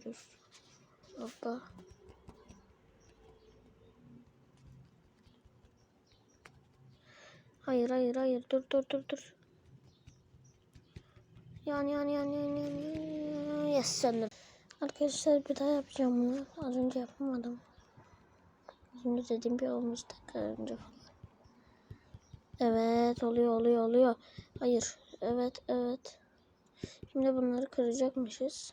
yapıyoruz. Hoppa. Hayır hayır hayır dur dur dur dur. Yan yan yan yan yan yan. Yes söndür. Arkadaşlar bir daha yapacağım bunu. Az önce yapamadım. Şimdi dediğim bir olmuş tekrar önce. Evet oluyor oluyor oluyor. Hayır. Evet evet. Şimdi bunları kıracakmışız.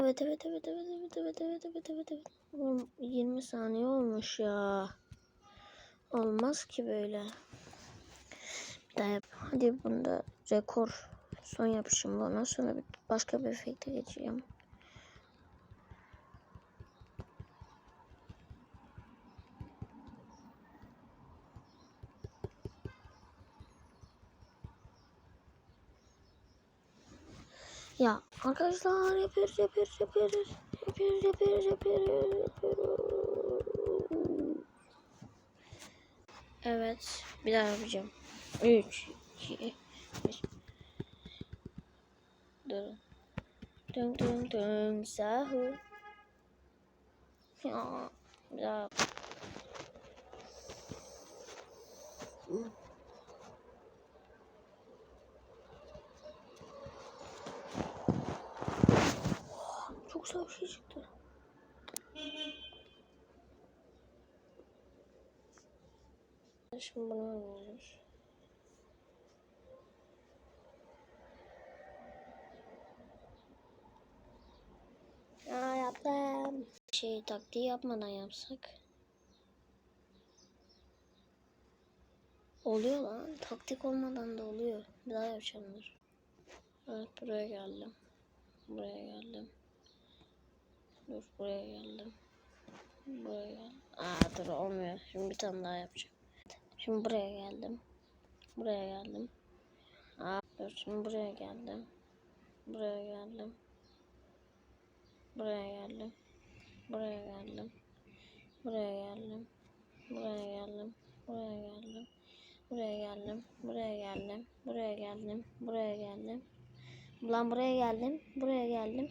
Evet evet evet evet evet evet evet evet evet evet. Oğlum 20 saniye olmuş ya. Olmaz ki böyle. Bir daha yap. Hadi bunda rekor son yapışım. Ondan sonra başka bir efekte geçeceğim. Ya arkadaşlar yapıyoruz yapıyoruz yapıyoruz. Yapıyoruz yapıyoruz yapıyoruz yapıyoruz. Evet bir daha yapacağım. 3 2 1 Durun. Dın dın dın sahur. Ya bir daha yap. Çok güzel bir şey çıktı. Şimdi bunu oynuyoruz. Aa yaptım. Şey taktiği yapmadan yapsak. Oluyor lan. Taktik olmadan da oluyor. Bir daha yapacağım. Evet buraya geldim. Buraya geldim. Dur buraya geldim. Buraya geldim. Aa dur olmuyor. Şimdi bir tane daha yapacağım. Şimdi buraya geldim. Buraya geldim. Aa dur şimdi buraya geldim. Buraya geldim. Buraya geldim. Buraya geldim. Buraya geldim. Buraya geldim. Buraya geldim. Buraya geldim. Buraya geldim. Buraya geldim. Buraya geldim. Ulan buraya geldim. Buraya geldim.